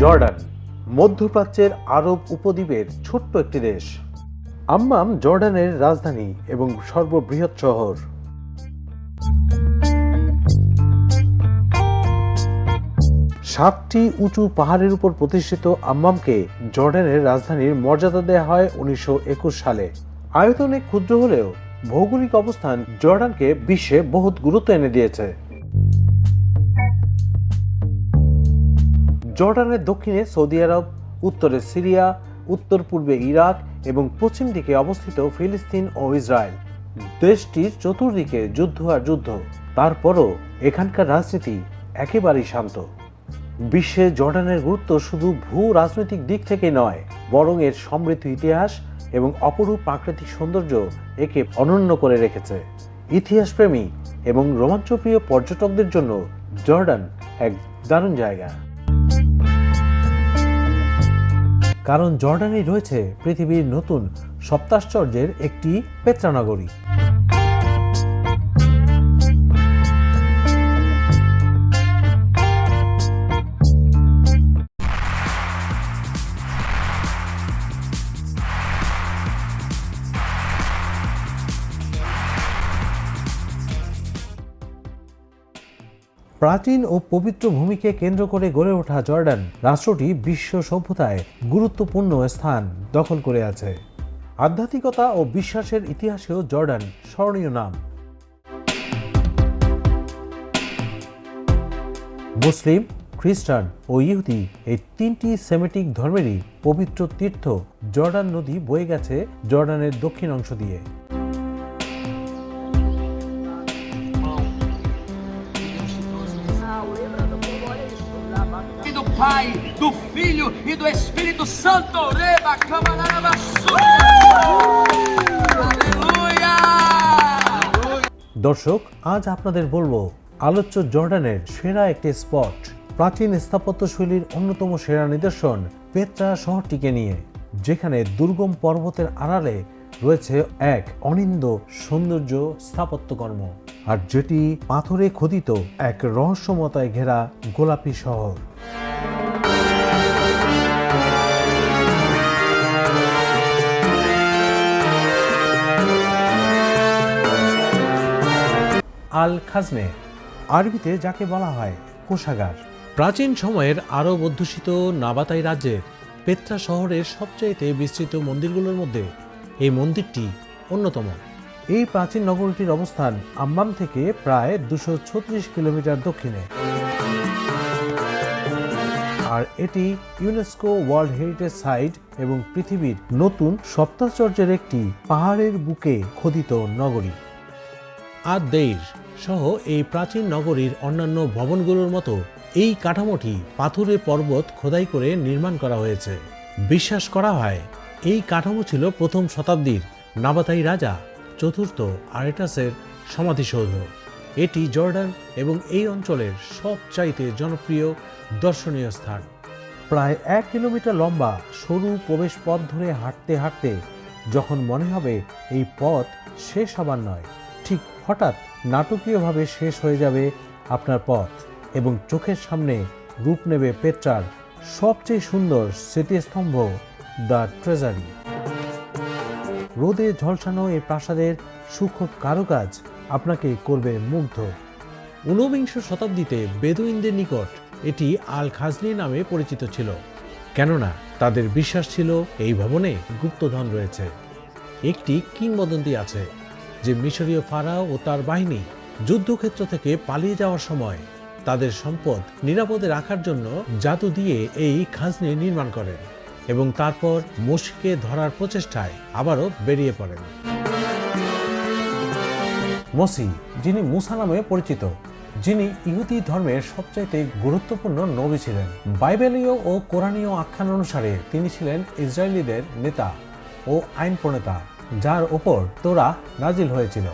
Jordan, মধ্যপ্রাচ্যের আরব উপদ্বীপের ছোট্ট একটি দেশ। আম্মাম জর্ডানের রাজধানী এবং সর্ববৃহৎ শহর। সাতটি উঁচু পাহাড়ের উপর প্রতিষ্ঠিত আম্মামকে জর্ডানের রাজধানীর মর্যাদা দেওয়া হয় উনিশশো একুশ সালে। আয়তনে ক্ষুদ্র হলেও ভৌগোলিক অবস্থান জর্ডানকে বিশ্বে বহুত গুরুত্ব এনে দিয়েছে। জর্ডানের দক্ষিণে সৌদি আরব, উত্তরে সিরিয়া, উত্তর পূর্বে ইরাক এবং পশ্চিম দিকে অবস্থিত ফিলিস্তিন ও ইসরায়েল। দেশটির চতুর্দিকে যুদ্ধ আর যুদ্ধ। তারপরও এখানকার রাজনীতি একেবারেই শান্ত। বিশ্বে জর্ডানের গুরুত্ব শুধু ভূ রাজনৈতিক দিক থেকে নয়, বরং এর সমৃদ্ধ ইতিহাস এবং অপরূপ প্রাকৃতিক সৌন্দর্য একে অনন্য করে রেখেছে। ইতিহাসপ্রেমী এবং রোমাঞ্চপ্রিয় পর্যটকদের জন্য জর্ডান এক দারুণ জায়গা। কারণ জর্ডানে রয়েছে পৃথিবীর নতুন সপ্তাশ্চর্যের একটি পেত্রানগরী। প্রাচীন ও পবিত্র ভূমিকে কেন্দ্র করে গড়ে ওঠা জর্ডান রাষ্ট্রটি বিশ্ব সভ্যতায় গুরুত্বপূর্ণ স্থান দখল করে আছে। আধ্যাত্মিকতা ও বিশ্বাসের ইতিহাসেও জর্ডান স্মরণীয় নাম। মুসলিম, খ্রিস্টান ও ইহুদি এই তিনটি সেমেটিক ধর্মেরই পবিত্র তীর্থ জর্ডান নদী বয়ে গেছে জর্ডানের দক্ষিণ অংশ দিয়ে। Pai, do Filho e do Espírito Santo. Reba! দর্শক আজ আপনাদের বলব আলোচ্য জর্ডানের সেরা একটি স্পট প্রাচীন স্থাপত্যশৈলীর অন্যতম সেরা নিদর্শন পেত্রা শহরটিকে নিয়ে যেখানে দুর্গম পর্বতের আড়ালে রয়েছে এক অনিন্দ সৌন্দর্য স্থাপত্যকর্ম আর যেটি পাথরে খোদিত এক রহস্যমতায় ঘেরা গোলাপি শহর আল খাজনে আরবিতে যাকে বলা হয় কোষাগার। প্রাচীন সময়ের আরব অধ্যুষিত নাবাতাই রাজ্যের পেত্রা শহরের সবচাইতে বিস্তৃত মন্দিরগুলোর মধ্যে এই মন্দিরটি অন্যতম। এই প্রাচীন নগরীটির অবস্থান আম্মাম থেকে প্রায় দুশো ছত্রিশ কিলোমিটার দক্ষিণে। আর এটি ইউনেস্কো ওয়ার্ল্ড হেরিটেজ সাইট এবং পৃথিবীর নতুন সপ্তাশ্চর্যের একটি পাহাড়ের বুকে খোদিত নগরী। আর দেশ সহ এই প্রাচীন নগরীর অন্যান্য ভবনগুলোর মতো এই কাঠামোটি পাথুরে পর্বত খোদাই করে নির্মাণ করা হয়েছে। বিশ্বাস করা হয়, এই কাঠামো ছিল প্রথম শতাব্দীর নাবাতাই রাজা চতুর্থ আরেটাসের সমাধিসৌধ। এটি জর্ডান এবং এই অঞ্চলের সবচাইতে জনপ্রিয় দর্শনীয় স্থান। প্রায় এক কিলোমিটার লম্বা সরু প্রবেশ পথ ধরে হাঁটতে হাঁটতে যখন মনে হবে এই পথ শেষ হবার নয় হঠাৎ নাটকীয়ভাবে শেষ হয়ে যাবে আপনার পথ এবং চোখের সামনে রূপ নেবে পেট্রার সবচেয়ে সুন্দর স্মৃতিস্তম্ভ, দ্য ট্রেজারি। রোদে ঝলসানো এই প্রাসাদের সূক্ষ্ম কারুকাজ আপনাকে করবে মুগ্ধ। ঊনবিংশ শতাব্দীতে বেদুইনদের নিকট এটি আল খাজনি নামে পরিচিত ছিল, কেননা তাদের বিশ্বাস ছিল এই ভবনে গুপ্তধন রয়েছে। একটি কিংবদন্তি আছে যে মিশরীয় ফারাও ও তার বাহিনী যুদ্ধক্ষেত্র থেকে পালিয়ে যাওয়ার সময় তাদের সম্পদ নিরাপদে রাখার জন্য জাদু দিয়ে এই খাজনি নির্মাণ করেন এবং তারপর মোশকে ধরার প্রচেষ্টায় আবারও বেরিয়ে পড়েন। মসি, যিনি মুসা নামে পরিচিত, যিনি ইহুদি ধর্মের সবচাইতে গুরুত্বপূর্ণ নবী ছিলেন। বাইবেলীয় ও কোরআনীয় আখ্যান অনুসারে তিনি ছিলেন ইসরায়েলিদের নেতা ও আইন প্রণেতা। যার ওপর তোরা নাজিল হয়েছিল।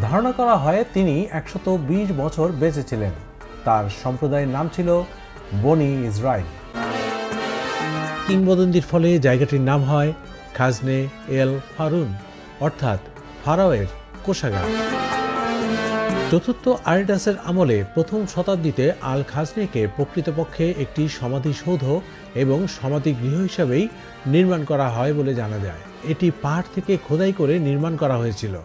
ধারণা করা হয় তিনি একশত বিশ বছর বেঁচেছিলেন। তার সম্প্রদায়ের নাম ছিল বনি ইসরায়েল কিংবদন্তির ফলে জায়গাটির নাম হয় খাজনে এল ফারুন, অর্থাৎ ফারাওয়ের কোষাগার। চতুর্থ আরিডাসের আমলে প্রথম শতাব্দীতে আল খাজনেকে প্রকৃতপক্ষে একটি সমাধিসৌধ এবং সমাধিগৃহ হিসাবেই নির্মাণ করা হয় বলে জানা যায়। এটি পাহাড় থেকে খোদাই করে নির্মাণ করা হয়েছিল।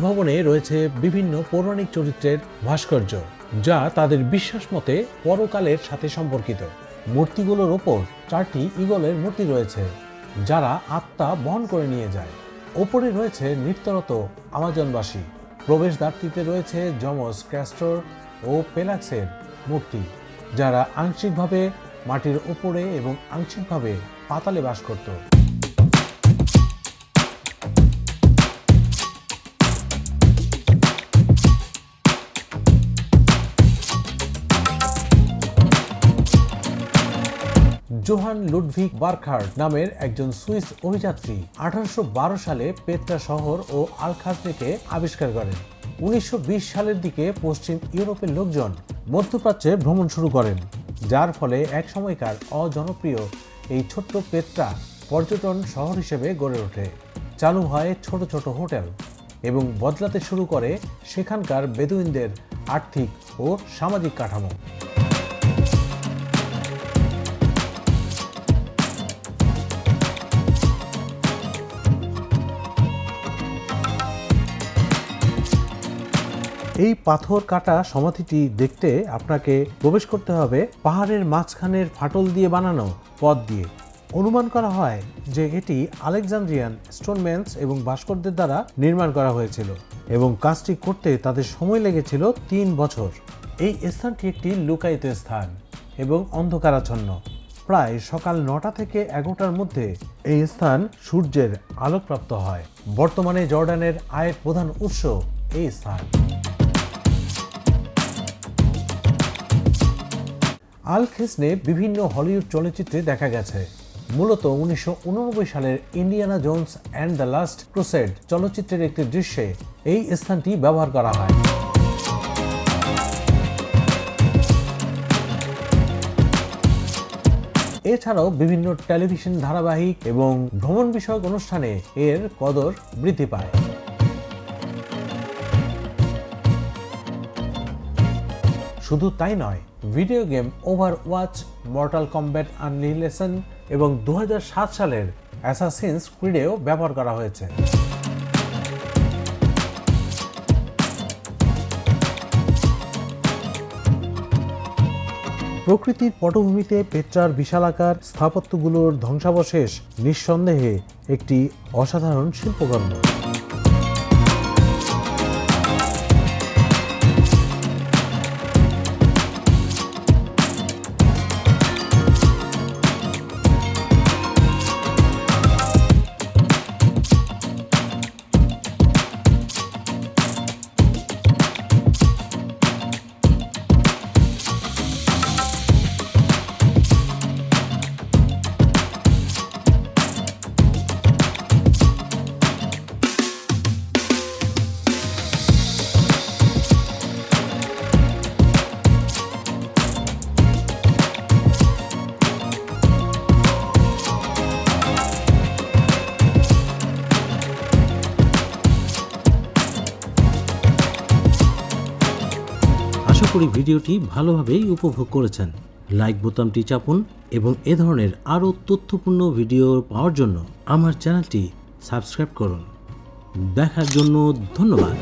ভবনে রয়েছে বিভিন্ন পৌরাণিক চরিত্রের ভাস্কর্য, যা তাদের বিশ্বাস মতে পরকালের সাথে সম্পর্কিত। মূর্তিগুলোর ওপর চারটি ইগলের মূর্তি রয়েছে, যারা আত্মা বহন করে নিয়ে যায়। ওপরে রয়েছে নৃত্যরত আমাজনবাসী। প্রবেশদ্বারটিতে রয়েছে যমস ক্যাস্টর ও পেলাক্সের মূর্তি, যারা আংশিকভাবে মাটির ওপরে এবং আংশিকভাবে পাতালে বাস করত। জোহান লুডভিক বার্খার্ড নামের একজন সুইস অভিযাত্রী আঠারোশো বারো সালে পেত্রা শহর ও আলখাজনিকে আবিষ্কার করেন। উনিশশো বিশ সালের দিকে পশ্চিম ইউরোপের লোকজন মধ্যপ্রাচ্যে ভ্রমণ শুরু করেন, যার ফলে এক সময়কার অজনপ্রিয় এই ছোট্ট পেট্রা পর্যটন শহর হিসেবে গড়ে ওঠে। চালু হয় ছোট ছোট হোটেল এবং বদলাতে শুরু করে সেখানকার বেদুইনদের আর্থিক ও সামাজিক কাঠামো। এই পাথর কাটা সমাধিটি দেখতে আপনাকে প্রবেশ করতে হবে পাহাড়ের মাঝখানের ফাটল দিয়ে বানানো পথ দিয়ে। অনুমান করা হয় যে এটি আলেকজান্দ্রিয়ান স্টোনম্যান্স এবং ভাস্করদের দ্বারা নির্মাণ করা হয়েছিল এবং কাজটি করতে তাদের সময় লেগেছিল তিন বছর। এই স্থানটি একটি লুকায়িত স্থান এবং অন্ধকারাচ্ছন্ন। প্রায় সকাল নটা থেকে এগারোটার মধ্যে এই স্থান সূর্যের আলোকপ্রাপ্ত হয়। বর্তমানে জর্ডানের আয়ের প্রধান উৎস এই স্থান। আল খেসনে বিভিন্ন হলিউড চলচ্চিত্রে দেখা গেছে। মূলত উনিশশো উননব্বই সালের Indiana Jones and the last crusade চলচ্চিত্রের একটি দৃশ্যে এই স্থানটি ব্যবহার করা হয়। এছাড়াও বিভিন্ন টেলিভিশন ধারাবাহিক এবং ভ্রমণ বিষয়ক অনুষ্ঠানে এর কদর বৃদ্ধি পায়। শুধু তাই নয় video game Overwatch Mortal Kombat Annihilation এবং দু হাজার সাত সালের অ্যাসাসিনস ক্রিডেও ব্যবহার করা হয়েছে। প্রকৃতির পটভূমিতে পেট্রার বিশালাকার স্থাপত্যগুলোর ধ্বংসাবশেষ নিঃসন্দেহে একটি অসাধারণ শিল্পকর্ম। করি ভিডিওটি ভালোভাবেই উপভোগ করেছেন। লাইক বোতামটি চাপুন এবং এ ধরনের আরও তথ্যপূর্ণ ভিডিও পাওয়ার জন্য আমার চ্যানেলটি সাবস্ক্রাইব করুন। দেখার জন্য ধন্যবাদ।